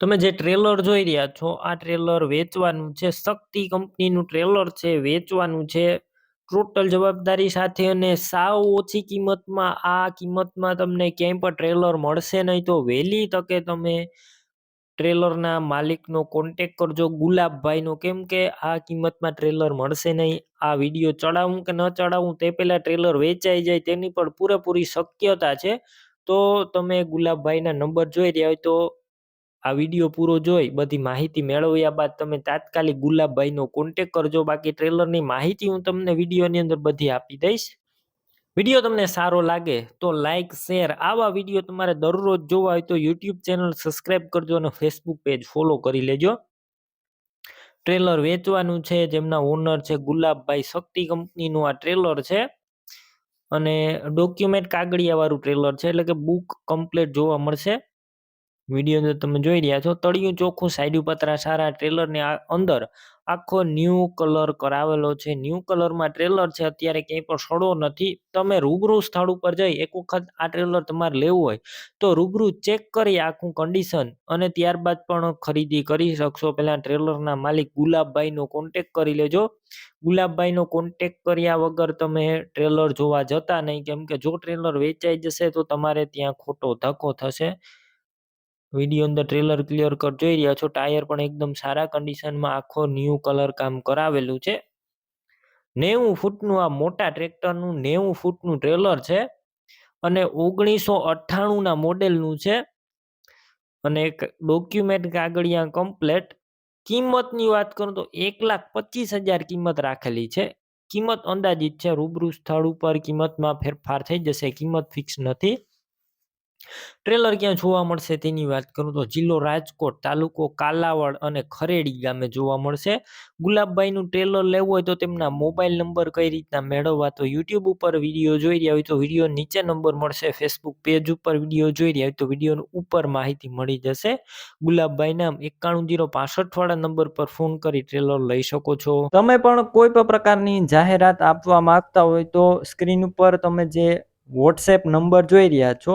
તમે જે ટ્રેલર જોઈ રહ્યા છો, આ ટ્રેલર વેચવાનું છે, શક્તિ કંપનીનું ટ્રેલર છે, વેચવાનું છે. ટોટલ જવાબદારી સાથે અને સાવ ઓછી કિંમતમાં, આ કિંમતમાં તમને ક્યાંય પણ ટ્રેલર મળશે નહીં, તો વહેલી તકે તમે ટ્રેલરના માલિકનો કોન્ટેક કરજો, ગુલાબભાઈનો, કેમ કે આ કિંમતમાં ટ્રેલર મળશે નહીં. આ વીડિયો ચડાવું કે ન ચડાવું, તે પહેલાં ટ્રેલર વેચાઈ જાય, તેની પણ પૂરેપૂરી શક્યતા છે. તો તમે ગુલાબભાઈના નંબર જોઈ રહ્યા હોય તો આ વીડિયો પૂરો જોઈ, બધી માહિતી મેળવ્યા બાદ તમે તાત્કાલિક ગુલાબભાઈનો કોન્ટેક કરજો. બાકી ટ્રેલરની માહિતી હું તમને વિડીયોની અંદર બધી આપી દઈશ. વીડિયો તમને સારો લાગે તો લાઇક શેર આવા વીડિયો તમારે દરરોજ જોવા હોય તો યુટ્યુબ ચેનલ સબસ્ક્રાઈબ કરજો અને ફેસબુક પેજ ફોલો કરી લેજો. ટ્રેલર વેચવાનું છે, જેમના ઓનર છે ગુલાબભાઈ શક્તિ કંપનીનું આ ટ્રેલર છે. અને ડોક્યુમેન્ટ કાગળિયા વાળું ટ્રેલર છે, એટલે કે બુક કમ્પ્લીટ જોવા મળશે. વીડિયો અંદર તમે જોઈ રહ્યા છો, તળિયું ચોખ્ખું સાઈડ પતરા સારા ટ્રેલરની અંદર આખો ન્યૂ કલર કરાવેલો છે. ન્યૂ કલરમાં ટ્રેલર છે, અત્યારે ક્યાંય પણ સડો નથી. તમે રૂબરૂ સ્થળ ઉપર જઈ એક વખત આ ટ્રેલર તમારે લેવું હોય, તો રૂબરૂ ચેક કરી આખું કન્ડિશન અને ત્યારબાદ પણ ખરીદી કરી શકશો. પહેલાં ટ્રેલરના માલિક ગુલાબભાઈનો કોન્ટેક કરી લેજો. ગુલાબભાઈનો કોન્ટેક કર્યા વગર તમે ટ્રેલર જોવા જતા નહીં. કેમ કે જો ટ્રેલર વેચાઈ જશે તો તમારે ત્યાં ખોટો ધક્કો થશે. વીડિયો અંદર ટ્રેલર ક્લિયર કટ જોઈ રહ્યા છો ટાયર પણ એકદમ સારા કન્ડિશનમાં આખો ન્યૂ કલર કામ કરાવેલું છે. નેવું ફૂટનું આ મોટા ટ્રેક્ટરનું નેવું ફૂટનું ટ્રેલર છે અને ઓગણીસો અઠ્ઠાણુંના મોડેલનું છે અને એક ડોક્યુમેન્ટ કાગળિયા કમ્પ્લેટ કિંમતની વાત કરું તો એક લાખ પચીસ હજાર કિંમત રાખેલી છે. કિંમત અંદાજિત છે, રૂબરૂ સ્થળ ઉપર કિંમતમાં ફેરફાર થઈ જશે, કિંમત ફિક્સ નથી. ટ્રેલર ક્યાં જોવા મળશે તેની વાત કરું તો જિલ્લો રાજકોટ, તાલુકો કાલાવડ અને ખરેડી ગામે જોવા મળશે. ગુલાબભાઈનું ટ્રેલર લેવું હોય તો તેમના મોબાઈલ નંબર કઈ રીતના મેળવવા તો યુટ્યુબ ઉપર વીડિયો જોઈ રહ્યા હોય તો વીડિયો નીચે નંબર મળશે, ફેસબુક પેજ ઉપર વીડિયો જોઈ રહ્યા હોય તો વીડિયો ઉપર માહિતી મળી જશે. ગુલાબભાઈ નામ એકાણું જીરો પાસઠ વાળા નંબર પર ફોન કરી ટ્રેલર લઈ શકો છો. તમે પણ કોઈ પણ પ્રકારની જાહેરાત આપવા માંગતા હોય તો સ્ક્રીન ઉપર તમે જે વોટ્સએપ નંબર જોઈ રહ્યા છો